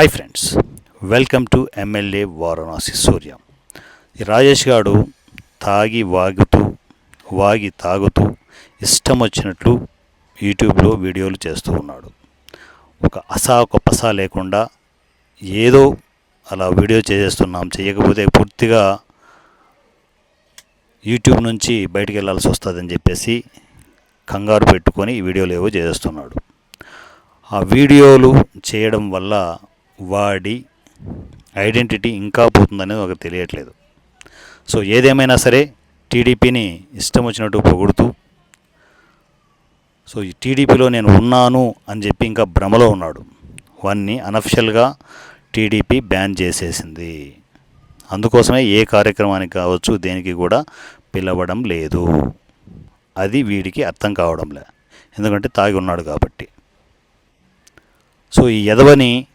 Hi friends welcome to MLA Varanasi Surya Rajesh garu తాగి వాగుతూ వాగి తాగుతూ ఇష్టం వచ్చినట్లు యూట్యూబ్లో వీడియోలు చేస్తూ ఉన్నాడు. ఒక అసా ఒక పసా లేకుండా ఏదో అలా వీడియో చేసేస్తున్నాం. చేయకపోతే పూర్తిగా యూట్యూబ్ నుంచి బయటికి వెళ్ళాల్సి వస్తుందని చెప్పేసి కంగారు పెట్టుకొని వీడియోలు ఏవో చేసేస్తున్నాడు. ఆ వీడియోలు చేయడం వల్ల వాడి ఐడెంటిటీ ఇంకా పోతుందనేది ఒక తెలియట్లేదు. సో ఏదేమైనా సరే టీడీపీని ఇష్టం వచ్చినట్టు పొగుడుతూ సో ఈ టీడీపీలో నేను ఉన్నాను అని చెప్పి ఇంకా భ్రమలో ఉన్నాడు. వాన్ని అనఫిషియల్గా టీడీపీ బ్యాన్ చేసేసింది. అందుకోసమే ఏ కార్యక్రమానికి కావచ్చు దేనికి కూడా పిలవడం లేదు. అది వీడికి అర్థం కావడంలే. ఎందుకంటే తాగి ఉన్నాడు కాబట్టి. సో ఈ ఎదవని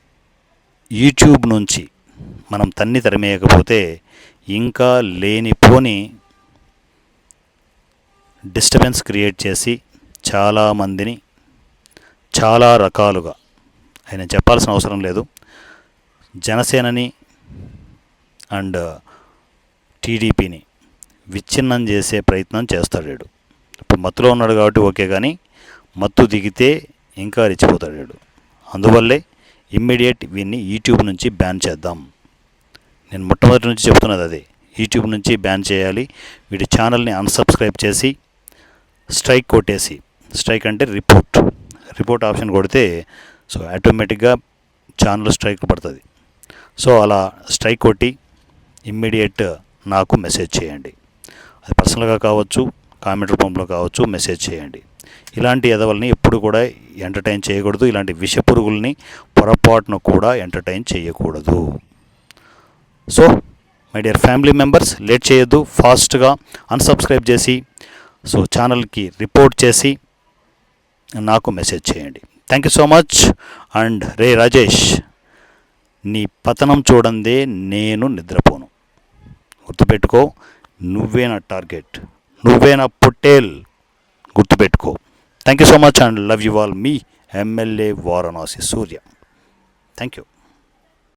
యూట్యూబ్ నుంచి మనం తన్ని తరిమేయకపోతే ఇంకా లేనిపోని డిస్టర్బెన్స్ క్రియేట్ చేసి చాలామందిని చాలా రకాలుగా ఆయన చెప్పాల్సిన అవసరం లేదు. జనసేనని అండ్ టీడీపీని విచ్ఛిన్నం చేసే ప్రయత్నం చేస్తాడు వీడు. ఇప్పుడు మత్తులో ఉన్నాడు కాబట్టి ఓకే కానీ మత్తు దిగితే ఇంకా రెచ్చిపోతాడు వీడు. అందువల్లే ఇమ్మీడియట్ వీన్ని యూట్యూబ్ నుంచి బ్యాన్ చేద్దాం. నేను మొట్టమొదటి నుంచి చెప్తున్నది అదే. యూట్యూబ్ నుంచి బ్యాన్ చేయాలి. వీడి ఛానల్ని అన్సబ్స్క్రైబ్ చేసి స్ట్రైక్ కొట్టేసి స్ట్రైక్ అంటే రిపోర్ట్. రిపోర్ట్ ఆప్షన్ కొడితే సో ఆటోమేటిక్గా ఛానల్ స్ట్రైక్ పడుతుంది. సో అలా స్ట్రైక్ కొట్టి ఇమ్మీడియట్ నాకు మెసేజ్ చేయండి. అది పర్సనల్గా కావచ్చు కామెంట్ రూపంలో కావచ్చు మెసేజ్ చేయండి. ఇలాంటి ఎదవల్ని ఎప్పుడు కూడా ఎంటర్టైన్ చేయకూడదు. ఇలాంటి విషపురుగుల్ని పొరపాటును కూడా ఎంటర్టైన్ చేయకూడదు. So my dear family members late చేయొద్దు. ఫాస్ట్గా అన్సబ్స్క్రైబ్ చేసి సో ఛానల్కి రిపోర్ట్ చేసి నాకు మెసేజ్ చేయండి. Thank you so much. And రే రాజేష్ నీ పతనం చూడందే నేను నిద్రపోను. గుర్తుపెట్టుకో నువ్వే నా టార్గెట్? నువ్వే నా పొట్టేల్? గుర్తుపెట్టుకో. Thank you so much and love you all. Me, MLA Varanasi Surya. Thank you.